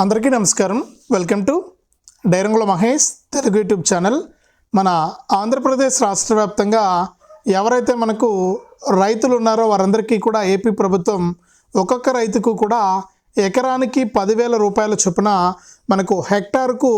అందరికీ నమస్కారం. Welcome to డైరంగుల మహేష్ తెలుగు యూట్యూబ్ ఛానల్. మన ఆంధ్రప్రదేశ్ రాష్ట్ర వ్యాప్తంగా ఎవరైతే మనకు రైతులు ఉన్నారో వారందరికీ కూడా ఏపీ ప్రభుత్వం ఒక్కొక్క రైతుకు కూడా ఎకరానికి పదివేల రూపాయల చొప్పున మనకు హెక్టార్కు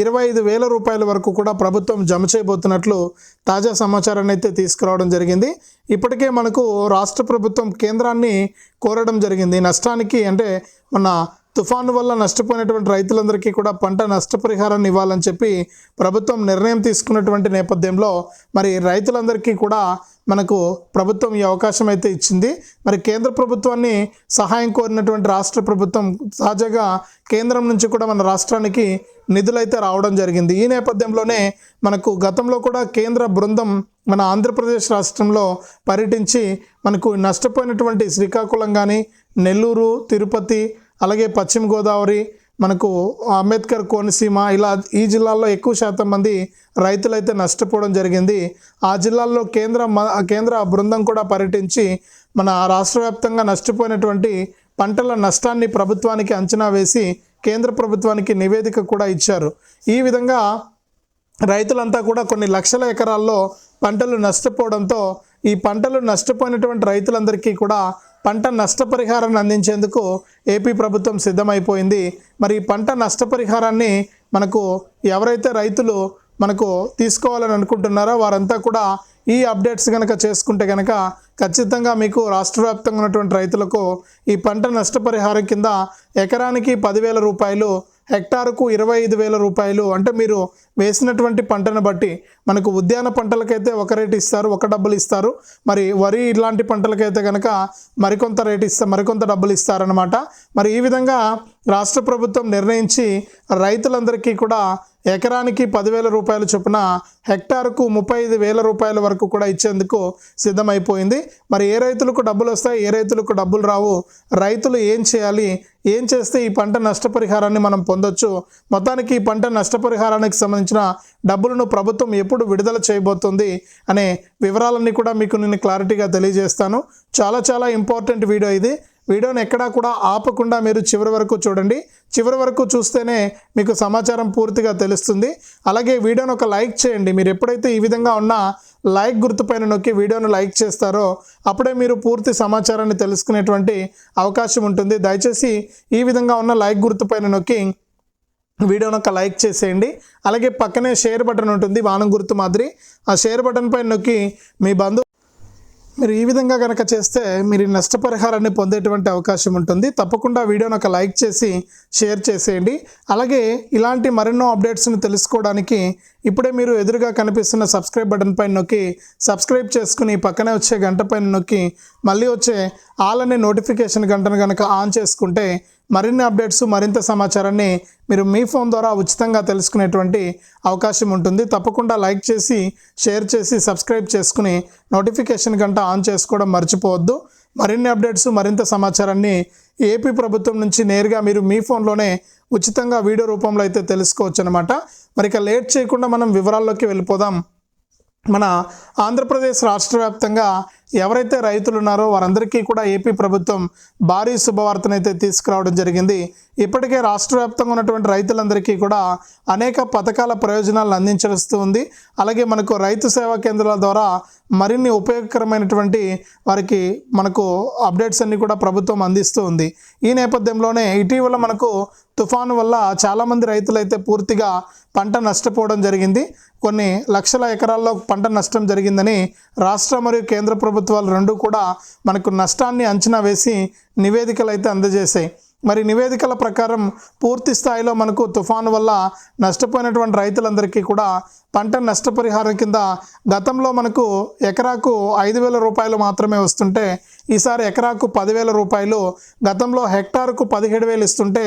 ఇరవై ఐదు వేల రూపాయల వరకు కూడా ప్రభుత్వం జమ చేయబోతున్నట్లు తాజా సమాచారాన్ని అయితే తీసుకురావడం జరిగింది. ఇప్పటికే మనకు రాష్ట్ర ప్రభుత్వం కేంద్రాన్ని కోరడం జరిగింది. నష్టానికి అంటే మన తుఫాను వల్ల నష్టపోయినటువంటి రైతులందరికీ కూడా పంట నష్టపరిహారాన్ని ఇవ్వాలని చెప్పి ప్రభుత్వం నిర్ణయం తీసుకున్నటువంటి నేపథ్యంలో మరి రైతులందరికీ కూడా మనకు ప్రభుత్వం ఈ అవకాశం అయితే ఇచ్చింది. మరి కేంద్ర ప్రభుత్వాన్ని సహాయం కోరినటువంటి రాష్ట్ర ప్రభుత్వం తాజాగా కేంద్రం నుంచి కూడా మన రాష్ట్రానికి నిధులైతే రావడం జరిగింది. ఈ నేపథ్యంలోనే మనకు గతంలో కూడా కేంద్ర బృందం మన ఆంధ్రప్రదేశ్ రాష్ట్రంలో పర్యటించి మనకు నష్టపోయినటువంటి శ్రీకాకుళం కానీ నెల్లూరు తిరుపతి అలాగే పశ్చిమ గోదావరి మనకు అంబేద్కర్ కోనసీమ ఇలా ఈ జిల్లాల్లో ఎక్కువ శాతం మంది రైతులైతే నష్టపోవడం జరిగింది. ఆ జిల్లాల్లో కేంద్ర మ- కేంద్ర బృందం కూడా పర్యటించి మన రాష్ట్ర వ్యాప్తంగా నష్టపోయినటువంటి పంటల నష్టాన్ని ప్రభుత్వానికి అంచనా వేసి కేంద్ర ప్రభుత్వానికి నివేదిక కూడా ఇచ్చారు. ఈ విధంగా రైతులంతా కూడా కొన్ని లక్షల ఎకరాల్లో పంటలు నష్టపోవడంతో ఈ పంటలు నష్టపోయినటువంటి రైతులందరికీ కూడా పంట నష్టపరిహారాన్ని అందించేందుకు ఏపీ ప్రభుత్వం సిద్ధమైపోయింది. మరి పంట నష్టపరిహారాన్ని మనకు ఎవరైతే రైతులు మనకు తీసుకోవాలని అనుకుంటున్నారో వారంతా కూడా ఈ అప్డేట్స్ కనుక చేసుకుంటే కనుక ఖచ్చితంగా మీకు రాష్ట్ర వ్యాప్తంగా ఉన్నటువంటి రైతులకు ఈ పంట నష్టపరిహారం కింద ఎకరానికి పదివేల రూపాయలు హెక్టార్కు ఇరవై ఐదు వేల రూపాయలు. అంటే మీరు వేసినటువంటి పంటను బట్టి మనకు ఉద్యాన పంటలకైతే ఒక రేటు ఇస్తారు ఒక డబ్బులు ఇస్తారు. మరి వరి ఇలాంటి పంటలకైతే కనుక మరికొంత రేటు ఇస్తా మరికొంత డబ్బులు ఇస్తారనమాట మరి ఈ విధంగా రాష్ట్ర ప్రభుత్వం నిర్ణయించి రైతులందరికీ కూడా ఎకరానికి పదివేల రూపాయల చొప్పున హెక్టార్కు ముప్పై ఐదు వేల రూపాయల వరకు కూడా ఇచ్చేందుకు సిద్ధమైపోయింది. మరి ఏ రైతులకు డబ్బులు వస్తాయి ఏ రైతులకు డబ్బులు రావు రైతులు ఏం చేయాలి ఏం చేస్తే ఈ పంట నష్టపరిహారాన్ని మనం పొందొచ్చు మొత్తానికి ఈ పంట నష్టపరిహారానికి సంబంధించిన డబ్బులను ప్రభుత్వం ఎప్పుడు విడుదల చేయబోతుంది అనే వివరాలన్నీ కూడా మీకు నేను క్లారిటీగా తెలియజేస్తాను. చాలా చాలా ఇంపార్టెంట్ వీడియో ఇది. వీడియోని ఎక్కడా కూడా ఆపకుండా మీరు చివరి వరకు చూడండి. చివరి వరకు చూస్తేనే మీకు సమాచారం పూర్తిగా తెలుస్తుంది. అలాగే వీడియోని ఒక లైక్ చేయండి. మీరు ఎప్పుడైతే ఈ విధంగా ఉన్న లైక్ గుర్తుపైన నొక్కి వీడియోను లైక్ చేస్తారో అప్పుడే మీరు పూర్తి సమాచారాన్ని తెలుసుకునేటువంటి అవకాశం ఉంటుంది. దయచేసి ఈ విధంగా ఉన్న లైక్ గుర్తుపైన నొక్కి వీడియోను ఒక లైక్ చేసేయండి. అలాగే పక్కనే షేర్ బటన్ ఉంటుంది. వానం గుర్తు మాదిరి. ఆ షేర్ బటన్ పైన నొక్కి మీ బంధువు మీరు ఈ విధంగా కనుక చేస్తే మీరు ఈ నష్టపరిహారాన్ని పొందేటువంటి అవకాశం ఉంటుంది. తప్పకుండా వీడియోని ఒక లైక్ చేసి షేర్ చేసేయండి. అలాగే ఇలాంటి మరెన్నో అప్డేట్స్ని తెలుసుకోవడానికి ఇప్పుడే మీరు ఎదురుగా కనిపిస్తున్న సబ్స్క్రైబ్ బటన్ పైన నొక్కి సబ్స్క్రైబ్ చేసుకుని పక్కనే వచ్చే గంట పైన నొక్కి మళ్ళీ వచ్చే ఆల్ అనే నోటిఫికేషన్ గంటను కనుక ఆన్ చేసుకుంటే మరిన్ని అప్డేట్స్ మరింత సమాచారాన్ని మీరు మీ ఫోన్ ద్వారా ఉచితంగా తెలుసుకునేటువంటి అవకాశం ఉంటుంది. తప్పకుండా లైక్ చేసి షేర్ చేసి సబ్స్క్రైబ్ చేసుకుని నోటిఫికేషన్ గంట ఆన్ చేసుకోవడం మర్చిపోవద్దు. మరిన్ని అప్డేట్స్ మరింత సమాచారాన్ని ఏపీ ప్రభుత్వం నుంచి నేరుగా మీరు మీ ఫోన్లోనే ఉచితంగా వీడియో రూపంలో అయితే తెలుసుకోవచ్చు అనమాట మరి ఇక లేట్ చేయకుండా మనం వివరాల్లోకి వెళ్ళిపోదాం. మన ఆంధ్రప్రదేశ్ రాష్ట్ర వ్యాప్తంగా ఎవరైతే రైతులు ఉన్నారో వారందరికీ కూడా ఏపీ ప్రభుత్వం భారీ శుభవార్తనైతే తీసుకురావడం జరిగింది. ఇప్పటికే రాష్ట్ర వ్యాప్తంగా ఉన్నటువంటి రైతులందరికీ కూడా అనేక పథకాల ప్రయోజనాలను అందించవస్తూ ఉంది. అలాగే మనకు రైతు సేవా కేంద్రాల ద్వారా మరిన్ని ఉపయోగకరమైనటువంటి వారికి మనకు అప్డేట్స్ అన్ని కూడా ప్రభుత్వం అందిస్తూ ఉంది. ఈ నేపథ్యంలోనే ఇటీవల మనకు తుఫాను వల్ల చాలామంది రైతులైతే పూర్తిగా పంట నష్టపోవడం జరిగింది. కొన్ని లక్షల ఎకరాల్లో పంట నష్టం జరిగిందని రాష్ట్ర మరియు కేంద్ర ప్రభుత్వం ప్రభుత్వాలు రెండు కూడా మనకు నష్టాన్ని అంచనా వేసి నివేదికలు అయితే అందజేశాయి. మరి నివేదికల ప్రకారం పూర్తి స్థాయిలో మనకు తుఫాను వల్ల నష్టపోయినటువంటి రైతులందరికీ కూడా పంట నష్టపరిహారం కింద గతంలో మనకు ఎకరాకు ఐదు వేల రూపాయలు మాత్రమే వస్తుంటే ఈసారి ఎకరాకు పదివేల రూపాయలు గతంలో హెక్టార్కు పదిహేడు వేలు ఇస్తుంటే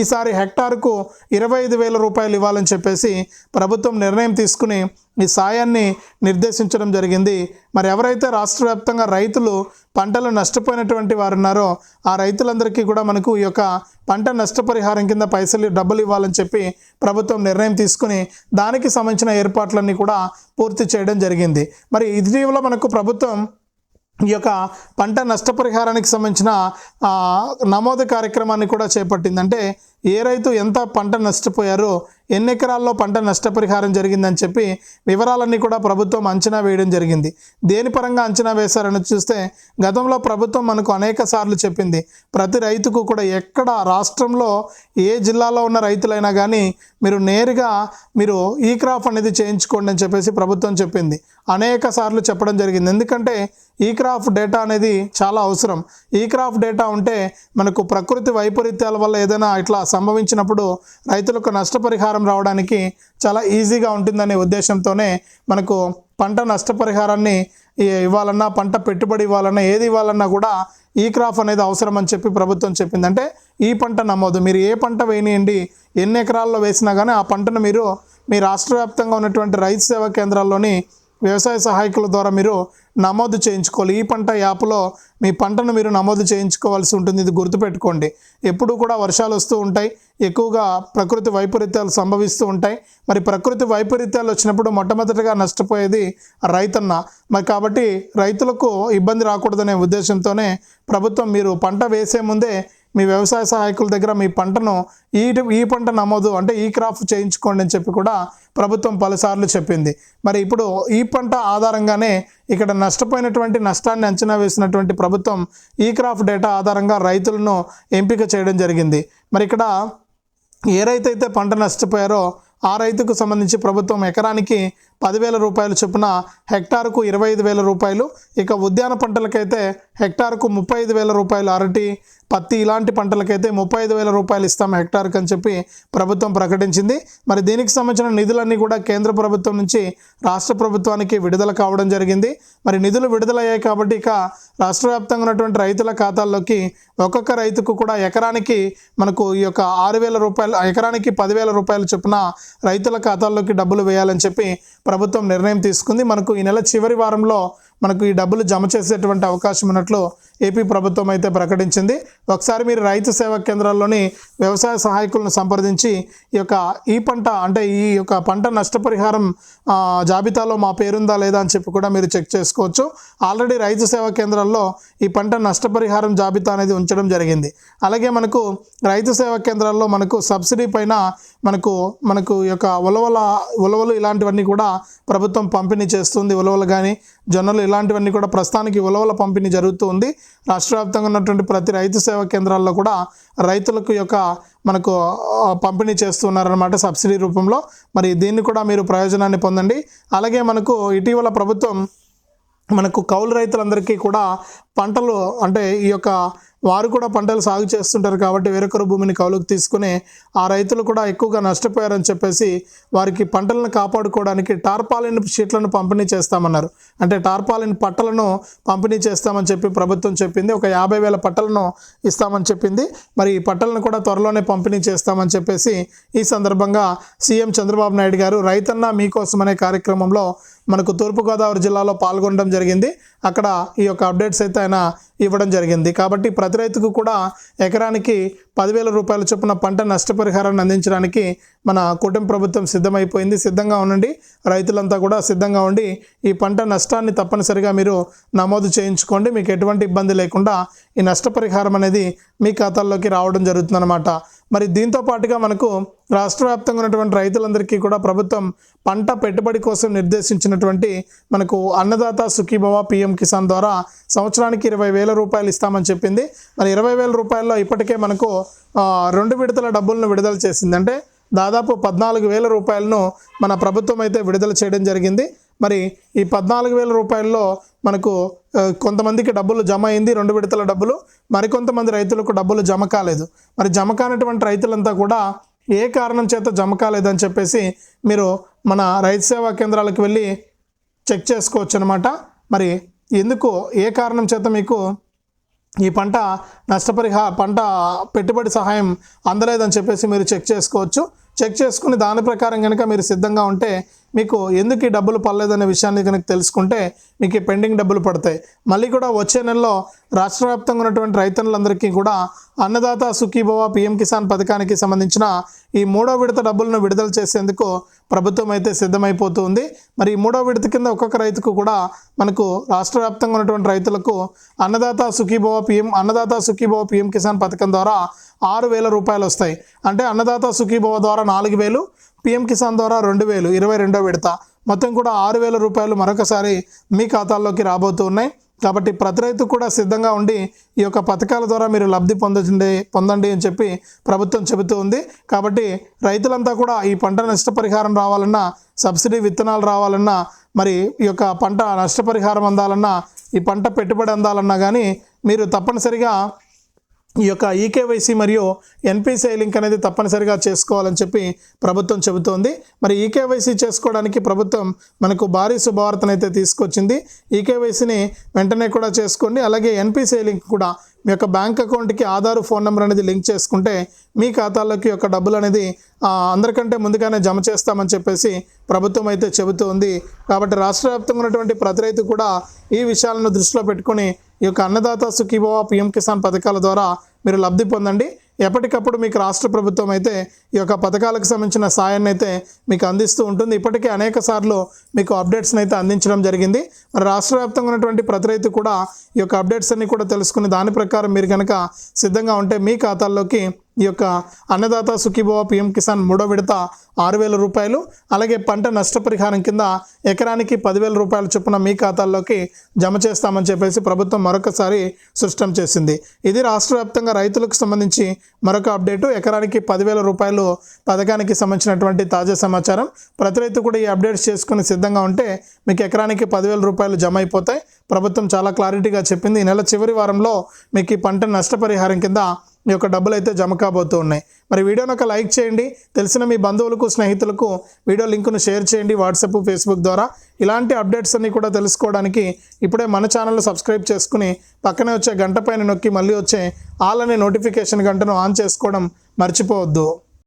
ఈసారి హెక్టార్కు ఇరవై ఐదు వేల రూపాయలు ఇవ్వాలని చెప్పేసి ప్రభుత్వం నిర్ణయం తీసుకుని ఈ సాయాన్ని నిర్దేశించడం జరిగింది. మరి ఎవరైతే రాష్ట్ర వ్యాప్తంగా రైతులు పంటలు నష్టపోయినటువంటి వారు ఉన్నారో ఆ రైతులందరికీ కూడా మనకు ఈ యొక్క పంట నష్టపరిహారం కింద పైసలు డబ్బులు ఇవ్వాలని చెప్పి ప్రభుత్వం నిర్ణయం తీసుకుని దానికి సంబంధించిన ఏర్పాట్లన్నీ కూడా పూర్తి చేయడం జరిగింది. మరి ఇటీవల మనకు ప్రభుత్వం ఈ యొక్క పంట నష్టపరిహారానికి సంబంధించిన నమోదు కార్యక్రమాన్ని కూడా చేపట్టింది అంటే ఏ రైతు ఎంత పంట నష్టపోయారో ఎన్ని ఎకరాల్లో పంట నష్టపరిహారం జరిగిందని చెప్పి వివరాలన్నీ కూడా ప్రభుత్వం అంచనా వేయడం జరిగింది. దేని పరంగా అంచనా వేశారని చూస్తే గతంలో ప్రభుత్వం మనకు అనేక సార్లు చెప్పింది ప్రతి రైతుకు కూడా ఎక్కడ రాష్ట్రంలో ఏ జిల్లాలో ఉన్న రైతులైనా కానీ మీరు నేరుగా మీరు ఈ క్రాప్ అనేది చేయించుకోండి అని చెప్పేసి ప్రభుత్వం చెప్పింది. అనేక సార్లు చెప్పడం జరిగింది. ఎందుకంటే ఈ క్రాప్ డేటా అనేది చాలా అవసరం. ఈ క్రాఫ్ డేటా ఉంటే మనకు ప్రకృతి వైపరీత్యాల వల్ల ఏదైనా ఇట్లా సంభవించినప్పుడు రైతులకు నష్టపరిహారం రావడానికి చాలా ఈజీగా ఉంటుందనే ఉద్దేశంతోనే మనకు పంట నష్టపరిహారాన్ని ఇవ్వాలన్నా పంట పెట్టుబడి ఇవ్వాలన్నా ఏది ఇవ్వాలన్నా కూడా ఈ క్రాప్ అనేది అవసరం అని చెప్పి ప్రభుత్వం చెప్పింది. అంటే ఈ పంట నమోదు. మీరు ఏ పంట వేయనియండి ఎన్ని ఎకరాల్లో వేసినా కానీ ఆ పంటను మీరు మీ రాష్ట్ర వ్యాప్తంగా ఉన్నటువంటి రైతు సేవా కేంద్రాల్లోని వ్యవసాయ సహాయకుల ద్వారా మీరు నమోదు చేయించుకోవాలి. ఈ పంట యాప్లో మీ పంటను మీరు నమోదు చేయించుకోవాల్సి ఉంటుంది. ఇది గుర్తుపెట్టుకోండి. ఎప్పుడూ కూడా వర్షాలు వస్తూ ఉంటాయి. ఎక్కువగా ప్రకృతి వైపరీత్యాలు సంభవిస్తూ ఉంటాయి. మరి ప్రకృతి వైపరీత్యాలు వచ్చినప్పుడు మొట్టమొదటిగా నష్టపోయేది రైతన్న. మరి కాబట్టి రైతులకు ఇబ్బంది రాకూడదనే ఉద్దేశంతోనే ప్రభుత్వం మీరు పంట వేసే ముందే మీ వ్యవసాయ సహాయకుల దగ్గర మీ పంటను ఈ ఈ పంట నమోదు అంటే ఈ క్రాప్ చేయించుకోండి అని చెప్పి కూడా ప్రభుత్వం పలుసార్లు చెప్పింది. మరి ఇప్పుడు ఈ పంట ఆధారంగానే ఇక్కడ నష్టపోయినటువంటి నష్టాన్ని అంచనా వేసినటువంటి ప్రభుత్వం ఈ క్రాప్ డేటా ఆధారంగా రైతులను ఎంపిక చేయడం జరిగింది. మరి ఇక్కడ ఏ రైతు అయితే పంట నష్టపోయారో ఆ రైతుకు సంబంధించి ప్రభుత్వం ఎకరానికి పదివేల రూపాయలు చొప్పున హెక్టార్కు ఇరవై ఐదు వేల రూపాయలు. ఇక ఉద్యాన పంటలకైతే హెక్టార్కు ముప్పై ఐదు వేల రూపాయలు అరటి పత్తి ఇలాంటి పంటలకైతే ముప్పై ఐదు వేల రూపాయలు ఇస్తాం హెక్టార్కి అని చెప్పి ప్రభుత్వం ప్రకటించింది. మరి దీనికి సంబంధించిన నిధులన్నీ కూడా కేంద్ర ప్రభుత్వం నుంచి రాష్ట్ర ప్రభుత్వానికి విడుదల కావడం జరిగింది. మరి నిధులు విడుదలయ్యాయి కాబట్టి ఇక రాష్ట్ర వ్యాప్తంగా ఉన్నటువంటి రైతుల ఖాతాల్లోకి ఒక్కొక్క రైతుకు కూడా ఎకరానికి మనకు ఈ యొక్క ఆరు వేల రూపాయలు ఎకరానికి పదివేల రూపాయలు చొప్పున రైతుల ఖాతాల్లోకి డబ్బులు వేయాలని చెప్పి ప్రభుత్వం నిర్ణయం తీసుకుంది. మనకు ఈ నెల చివరి వారంలో మనకు ఈ డబ్బులు జమ చేసేటువంటి అవకాశం ఉన్నట్లు ఏపీ ప్రభుత్వం అయితే ప్రకటించింది. ఒకసారి మీరు రైతు సేవా కేంద్రాల్లోని వ్యవసాయ సహాయకులను సంప్రదించి ఈ యొక్క ఈ పంట అంటే ఈ యొక్క పంట నష్టపరిహారం జాబితాలో మా పేరుందా లేదా అని చెప్పి కూడా మీరు చెక్ చేసుకోవచ్చు. ఆల్రెడీ రైతు సేవా కేంద్రాల్లో ఈ పంట నష్టపరిహారం జాబితా అనేది ఉంచడం జరిగింది. అలాగే మనకు రైతు సేవా కేంద్రాల్లో మనకు సబ్సిడీ పైన మనకు మనకు ఈ యొక్క ఉలవల ఉలవలు ఇలాంటివన్నీ కూడా ప్రభుత్వం పంపిణీ చేస్తుంది. ఉలవలు కానీ జొన్నలు ఇలాంటివన్నీ కూడా ప్రస్తుతానికి ఉలవల పంపిణీ జరుగుతూ ఉంది. రాష్ట్ర వ్యాప్తంగా ఉన్నటువంటి ప్రతి రైతు సేవా కేంద్రాల్లో కూడా రైతులకు యొక్క మనకు పంపిణీ చేస్తున్నారన్నమాట సబ్సిడీ రూపంలో. మరి దీన్ని కూడా మీరు ప్రయోజనాన్ని పొందండి. అలాగే మనకు ఇటీవల ప్రభుత్వం మనకు కౌలు రైతులందరికీ కూడా పంటలు అంటే ఈ యొక్క వారు కూడా పంటలు సాగు చేస్తుంటారు కాబట్టి వేరొకరు భూమిని కౌలుకు తీసుకుని ఆ రైతులు కూడా ఎక్కువగా నష్టపోయారని చెప్పేసి వారికి పంటలను కాపాడుకోవడానికి టార్పాలిన్ షీట్లను పంపిణీ చేస్తామన్నారు. అంటే టార్పాలిన్ పట్టలను పంపిణీ చేస్తామని చెప్పి ప్రభుత్వం చెప్పింది. ఒక యాభై వేల పట్టలను ఇస్తామని చెప్పింది. మరి ఈ పట్టలను కూడా త్వరలోనే పంపిణీ చేస్తామని చెప్పేసి ఈ సందర్భంగా సీఎం చంద్రబాబు నాయుడు గారు రైతన్న మీకోసం అనే కార్యక్రమంలో మనకు తూర్పుగోదావరి జిల్లాలో పాల్గొనడం జరిగింది. అక్కడ ఈ యొక్క అప్డేట్స్ అయితే ఆయన ఇవ్వడం జరిగింది. కాబట్టి ప్రతి రైతుకు కూడా ఎకరానికి పదివేల రూపాయల చొప్పున పంట నష్టపరిహారాన్ని అందించడానికి మన కుటుంబ ప్రభుత్వం సిద్ధమైపోయింది. సిద్ధంగా ఉండండి. రైతులంతా కూడా సిద్ధంగా ఉండి ఈ పంట నష్టాన్ని తప్పనిసరిగా మీరు నమోదు చేయించుకోండి. మీకు ఎటువంటి ఇబ్బంది లేకుండా ఈ నష్టపరిహారం అనేది మీ ఖాతాల్లోకి రావడం జరుగుతుందన్నమాట. మరి దీంతో పాటుగా మనకు రాష్ట్ర వ్యాప్తంగా ఉన్నటువంటి రైతులందరికీ కూడా ప్రభుత్వం పంట పెట్టుబడి కోసం నిర్దేశించినటువంటి మనకు అన్నదాత సుఖీభవ పిఎం కిసాన్ ద్వారా సంవత్సరానికి ఇరవై వేల రూపాయలు ఇస్తామని చెప్పింది. మరి ఇరవై వేల రూపాయల్లో ఇప్పటికే మనకు రెండు విడతల డబ్బులను విడుదల చేసింది. అంటే దాదాపు పద్నాలుగు వేల రూపాయలను మన ప్రభుత్వం అయితే విడుదల చేయడం జరిగింది. మరి ఈ పద్నాలుగు వేల రూపాయల్లో మనకు కొంతమందికి డబ్బులు జమ అయింది రెండు విడతల డబ్బులు. మరికొంతమంది రైతులకు డబ్బులు జమ కాలేదు. మరి జమ కానటువంటి రైతులంతా కూడా ఏ కారణం చేత జమ కాలేదని చెప్పేసి మీరు మన రైతు సేవా కేంద్రాలకు వెళ్ళి చెక్ చేసుకోవచ్చు అనమాట మరి ఎందుకు ఏ కారణం చేత మీకు ఈ పంట నష్టపరిహా పంట పెట్టుబడి సహాయం అందలేదని చెప్పేసి మీరు చెక్ చేసుకోవచ్చు. చెక్ చేసుకుని దాని ప్రకారం కనుక మీరు సిద్ధంగా ఉంటే మీకు ఎందుకు ఈ డబ్బులు పడలేదనే విషయాన్ని కనుక తెలుసుకుంటే మీకు ఈ పెండింగ్ డబ్బులు పడతాయి. మళ్ళీ కూడా వచ్చే నెలలో రాష్ట్ర వ్యాప్తంగా ఉన్నటువంటి రైతన్నులందరికీ కూడా అన్నదాత సుఖీభవ పిఎం కిసాన్ పథకానికి సంబంధించిన ఈ మూడో విడత డబ్బులను విడుదల చేసేందుకు ప్రభుత్వం అయితే సిద్ధమైపోతుంది. మరి ఈ మూడో విడత కింద ఒక్కొక్క రైతుకు కూడా మనకు రాష్ట్ర వ్యాప్తంగా ఉన్నటువంటి రైతులకు అన్నదాత సుఖీభవ పిఎం అన్నదాత సుఖీభవ పిఎం కిసాన్ పథకం ద్వారా ఆరు వేల రూపాయలు వస్తాయి. అంటే అన్నదాత సుఖీభవ ద్వారా నాలుగు వేలు పిఎం కిసాన్ ద్వారా రెండు వేలు ఇరవై రెండో విడత. మొత్తం కూడా ఆరు వేల రూపాయలు మరొకసారి మీ ఖాతాల్లోకి రాబోతూ ఉన్నాయి. కాబట్టి ప్రతి రైతు కూడా సిద్ధంగా ఉండి ఈ యొక్క పథకాల ద్వారా మీరు లబ్ధి పొందండి పొందండి అని చెప్పి ప్రభుత్వం చెబుతూ ఉంది. కాబట్టి రైతులంతా కూడా ఈ పంట నష్టపరిహారం రావాలన్నా సబ్సిడీ విత్తనాలు రావాలన్నా మరి ఈ యొక్క పంట నష్టపరిహారం అందాలన్నా ఈ పంట పెట్టుబడి అందాలన్నా కానీ మీరు తప్పనిసరిగా ఈ యొక్క ఈకేవైసీ మరియు ఎన్పిసిఐ లింక్ అనేది తప్పనిసరిగా చేసుకోవాలని చెప్పి ప్రభుత్వం చెబుతోంది. మరి ఈకేవైసీ చేసుకోవడానికి ప్రభుత్వం మనకు భారీ శుభవార్తను అయితే తీసుకొచ్చింది. ఈకేవైసీని వెంటనే కూడా చేసుకోండి. అలాగే ఎన్పిసిఐ లింక్ కూడా మీ యొక్క బ్యాంక్ అకౌంట్కి ఆధార్ ఫోన్ నెంబర్ అనేది లింక్ చేసుకుంటే మీ ఖాతాలోకి యొక్క డబ్బులు అనేది అందరికంటే ముందుగానే జమ చేస్తామని చెప్పేసి ప్రభుత్వం అయితే చెబుతూ ఉంది కాబట్టి రాష్ట్ర వ్యాప్తంగా ఉన్నటువంటి ప్రతి రైతు కూడా ఈ విషయాలను దృష్టిలో పెట్టుకొని ఈ యొక్క అన్నదాత సుఖీభవ పిఎం కిసాన్ పథకాల ద్వారా మీరు లబ్ధి పొందండి. ఎప్పటికప్పుడు మీకు రాష్ట్ర ప్రభుత్వం అయితే ఈ యొక్క పథకాలకు సంబంధించిన సాయాన్ని అయితే మీకు అందిస్తూ ఉంటుంది. ఇప్పటికే అనేక సార్లు మీకు అప్డేట్స్ని అయితే అందించడం జరిగింది. మరి రాష్ట్ర వ్యాప్తంగా ఉన్నటువంటి ప్రతి రైతు కూడా ఈ యొక్క అప్డేట్స్ అన్ని కూడా తెలుసుకుని దాని ప్రకారం మీరు కనుక సిద్ధంగా ఉంటే మీ ఖాతాల్లోకి ఈ యొక్క అన్నదాత సుఖీభవ పిఎం కిసాన్ మూడో విడత ఆరు వేల రూపాయలు అలాగే పంట నష్టపరిహారం కింద ఎకరానికి పదివేల రూపాయల చొప్పున మీ ఖాతాల్లోకి జమ చేస్తామని చెప్పేసి ప్రభుత్వం మరొకసారి స్పష్టం చేసింది. ఇది రాష్ట్ర వ్యాప్తంగా రైతులకు సంబంధించి మరొక అప్డేటు. ఎకరానికి పదివేల రూపాయలు పథకానికి సంబంధించినటువంటి తాజా సమాచారం. ప్రతి రైతు కూడా ఈ అప్డేట్స్ చేసుకుని సిద్ధంగా ఉంటే మీకు ఎకరానికి పదివేల రూపాయలు జమ అయిపోతాయి. ప్రభుత్వం చాలా క్లారిటీగా చెప్పింది. ఈ నెల చివరి వారంలో మీకు ఈ పంట నష్టపరిహారం కింద మీ యొక్క డబ్బులు అయితే జమ కాబోతూ ఉన్నాయి. మరి వీడియోని ఒక లైక్ చేయండి. తెలిసిన మీ బంధువులకు స్నేహితులకు వీడియో లింకును షేర్ చేయండి వాట్సాప్ ఫేస్బుక్ ద్వారా. ఇలాంటి అప్డేట్స్ అన్ని కూడా తెలుసుకోవడానికి ఇప్పుడే మన ఛానల్ సబ్స్క్రైబ్ చేసుకుని పక్కనే వచ్చే గంట పైన నొక్కి మళ్ళీ వచ్చే ఆల్ అనే నోటిఫికేషన్ గంటను ఆన్ చేసుకోవడం మర్చిపోవద్దు.